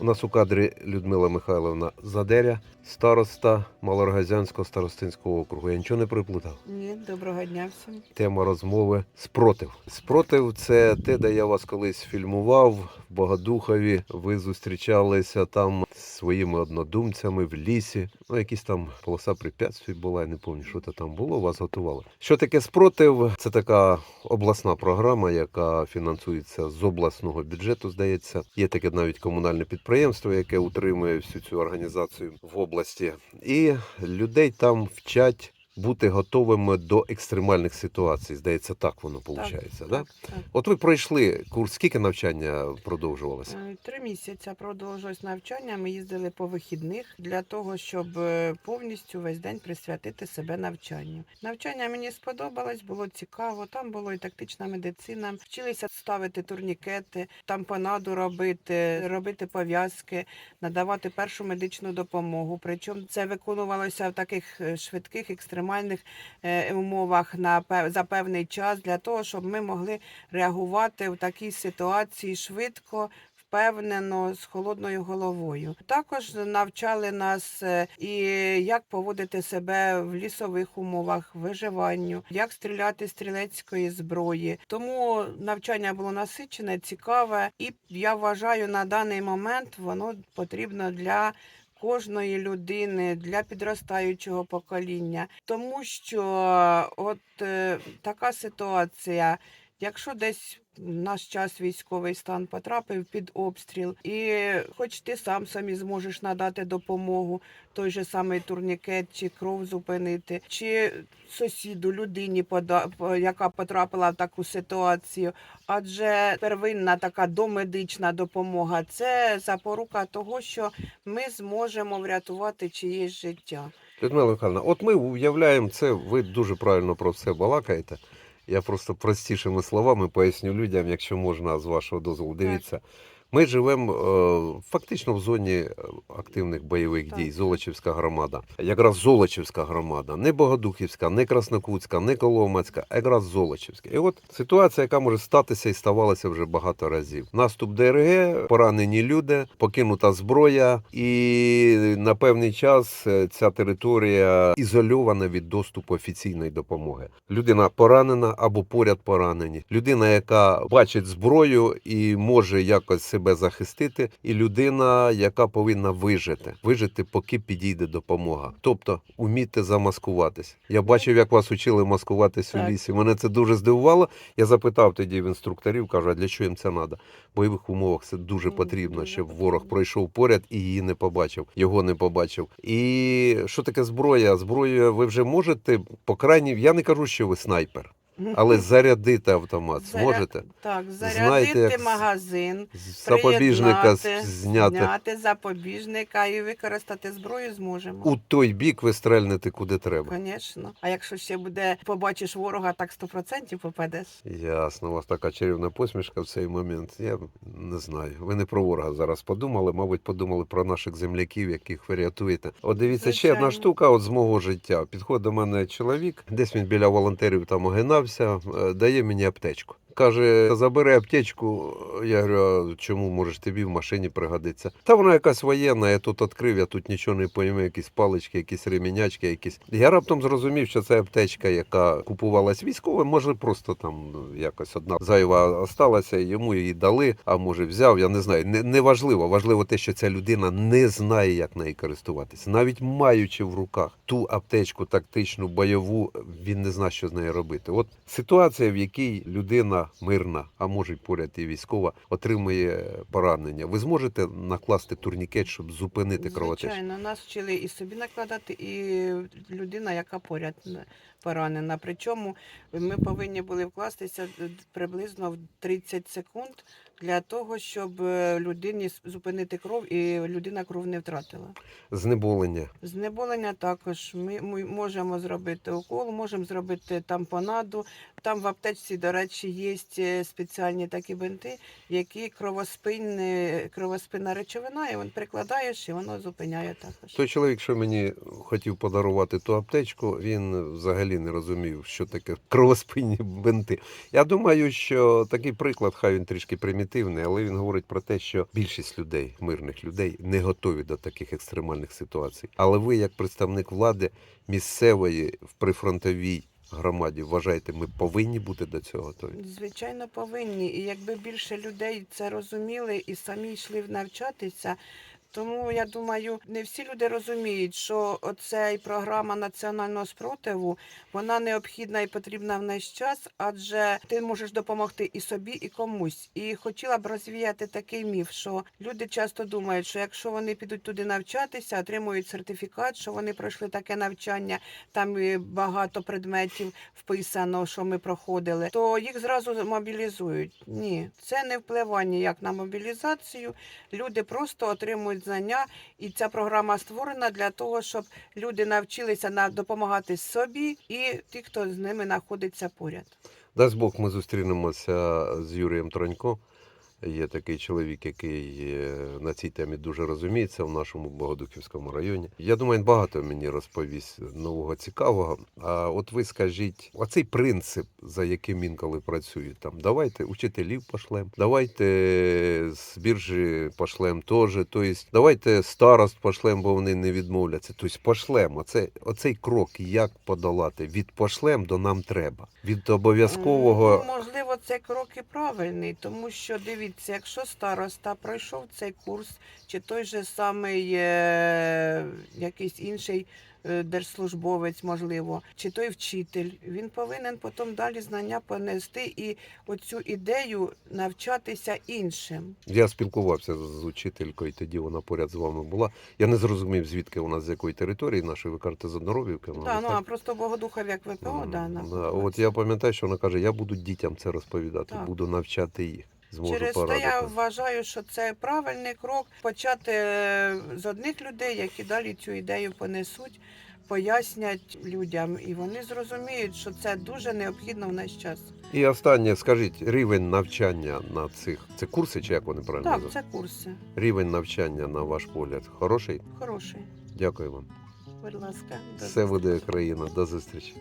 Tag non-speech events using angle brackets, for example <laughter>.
У нас у кадрі Людмила Михайловна Задеря, староста Малоргазянського старостинського округу. Я нічого не приплутав. Ні, доброго дня всім. Тема розмови спротив. Спротив це те, де я вас колись фільмував в Богодухові. Ви зустрічалися там з своїми однодумцями в лісі. Ну, якісь там полоса препятствий була, я не пам'ятаю, що це там було. Вас готували. Що таке спротив? Це така обласна програма, яка фінансується з обласного бюджету. Здається, є таке навіть комунальне підприємство, яке утримує всю цю організацію в області, і людей там вчать бути готовими до екстремальних ситуацій. Здається, так воно виходить. Да? Так, так. От ви пройшли курс, скільки навчання продовжувалося? Е, Три місяці продовжилось навчання. Ми їздили по вихідних для того, щоб е, повністю весь день присвятити себе навчанню. Навчання мені сподобалось, було цікаво. Там було і тактична медицина. Вчилися ставити турнікети, тампонаду робити, робити пов'язки, надавати першу медичну допомогу. Причому це виконувалося в таких е, швидких екстремальних е, умовах на за певний час для того, щоб ми могли реагувати в такій ситуації швидко. Впевнено з холодною головою. Також навчали нас е, і як поводити себе в лісових умовах, виживанню, як стріляти стрілецької зброї. Тому навчання було насичене, цікаве, і я вважаю, на даний момент воно потрібно для кожної людини, для підростаючого покоління, тому що от е, така ситуація. Якщо десь в наш час військовий стан потрапив під обстріл, і хоч ти сам самі зможеш надати допомогу, той же самий турнікет, чи кров зупинити, чи сусіду, людині, яка потрапила в таку ситуацію. Адже первинна така домедична допомога це запорука того, що ми зможемо врятувати чиєсь життя. Людмила Михайловна, от ми уявляємо це, ви дуже правильно про все балакаєте. Я просто простішими словами поясню людям, якщо можна з вашого дозволу. Дивіться, ми живемо е, фактично в зоні е, активних бойових Так. дій. Золочівська громада. Якраз Золочівська громада, не Богодухівська, не Краснокутська, не Коломацька, а якраз Золочівська. І от ситуація, яка може статися і ставалася вже багато разів. Наступ ДРГ, поранені люди, покинута зброя, і на певний час е, ця територія ізольована від доступу офіційної допомоги. Людина поранена або поряд поранені. Людина, яка бачить зброю і може якось себе захистити, і людина, яка повинна вижити, вижити, поки підійде допомога. Тобто уміти замаскуватись. Я бачив, як вас учили маскуватись у лісі. Мене це дуже здивувало. Я запитав тоді в інструкторів, кажу, а для чого їм це треба? В бойових умовах це дуже потрібно, щоб ворог пройшов поряд і її не побачив, його не побачив. І що таке зброя? Зброю ви вже можете, по крайній, я не кажу, що ви снайпер, але зарядити автомат Заря- зможете. Так, Знаєте, зарядити як магазин, З запобіжника приєднати, зняти. зняти запобіжника і використати зброю зможемо. У той бік ви стрельнете куди треба. Звісно. А якщо ще буде, побачиш ворога, так 100% попадеш. Ясно, у вас така чарівна посмішка в цей момент. Я не знаю. Ви не про ворога зараз подумали, мабуть, подумали про наших земляків, яких ви рятуєте. От дивіться, ще одна штука от з мого життя. Підходить до мене чоловік, десь він біля волонтерів там огинався, е, дає мені аптечку. Каже, забери аптечку. Я говорю, а чому можеш тобі в машині пригодиться? Та вона якась воєнна, я тут відкрив, я тут нічого не пойму, якісь палички, якісь ремінячки, якісь. Я раптом зрозумів, що це аптечка, яка купувалась військовим, може просто там ну, якось одна зайва осталася, йому її дали, а може взяв, я не знаю. Не, не важливо. Важливо те, що ця людина не знає, як нею користуватися. Навіть маючи в руках ту аптечку тактичну, бойову, він не знає, що з нею робити. От ситуація, в якій людина мирна, а може й поряд і військова, отримує поранення. Ви зможете накласти турнікет, щоб зупинити кровотечу? Звичайно, нас вчили і собі накладати, і людина, яка поряд поранена. Причому ми повинні були вкластися приблизно в 30 секунд для того, щоб е, людині зупинити кров і людина кров не втратила. Знеболення. Знеболення також ми, ми можемо зробити укол, можемо зробити тампонаду. Там в аптечці, до речі, є е, спеціальні такі бинти, які кровоспинні, кровоспинна речовина, і він прикладаєш, і воно зупиняє також. Той чоловік, що мені хотів подарувати ту аптечку, він взагалі взагалі не розумів, що таке <laughs> кровоспинні бинти. Я думаю, що такий приклад, хай він трішки примітивний, але він говорить про те, що більшість людей, мирних людей, не готові до таких екстремальних ситуацій. Але ви, як представник влади місцевої в прифронтовій громаді, вважаєте, ми повинні бути до цього готові? Звичайно, повинні. І якби більше людей це розуміли і самі йшли навчатися. Тому я думаю, не всі люди розуміють, що оцей програма національного спротиву вона необхідна і потрібна в наш час, адже ти можеш допомогти і собі, і комусь. І хотіла б розвіяти такий міф, що люди часто думають, що якщо вони підуть туди навчатися, отримують сертифікат, що вони пройшли таке навчання, там багато предметів вписано, що ми проходили, то їх зразу мобілізують. Ні, це не впливає ніяк на мобілізацію. Люди просто отримують знання, і ця програма створена для того, щоб люди навчилися на допомагати собі і ті, хто з ними знаходиться поряд. Дасть Бог, ми зустрінемося з Юрієм Тронько. Є такий чоловік, який е, на цій темі дуже розуміється в нашому Богодухівському районі. Я думаю, він багато мені розповість нового цікавого. А от ви скажіть, оцей принцип, за яким інколи працюють, там давайте учителів пошлем, давайте з біржі пошлем теж. Тобто, давайте старост пошлем, бо вони не відмовляться. Тобто пошлем. Оце, оцей крок, як подолати від пошлем до нам треба. Від обов'язкового. Можливо, цей крок і правильний, тому що дивіться, якщо староста пройшов цей курс, чи той же самий е, якийсь інший е, держслужбовець, можливо, чи той вчитель, він повинен потім далі знання понести і оцю ідею навчатися іншим. Я спілкувався з учителькою, тоді вона поряд з вами була. Я не зрозумів, звідки вона з якої території нашої, ви кажете, з Одноровівки. вона, Так, ну а просто Богодухов як ВПО, да, знаходиться. От я пам'ятаю, що вона каже, я буду дітям це розповідати, Так. буду навчати їх. Зможу Через те я вважаю, що це правильний крок почати е, з одних людей, які далі цю ідею понесуть, пояснять людям, і вони зрозуміють, що це дуже необхідно в наш час. І останнє, скажіть, рівень навчання на цих це курси, чи як вони правильно Так, називають? це курси. Рівень навчання, на ваш погляд, хороший? Хороший. Дякую вам. Будь ласка, до Все буде. Україна. До зустрічі.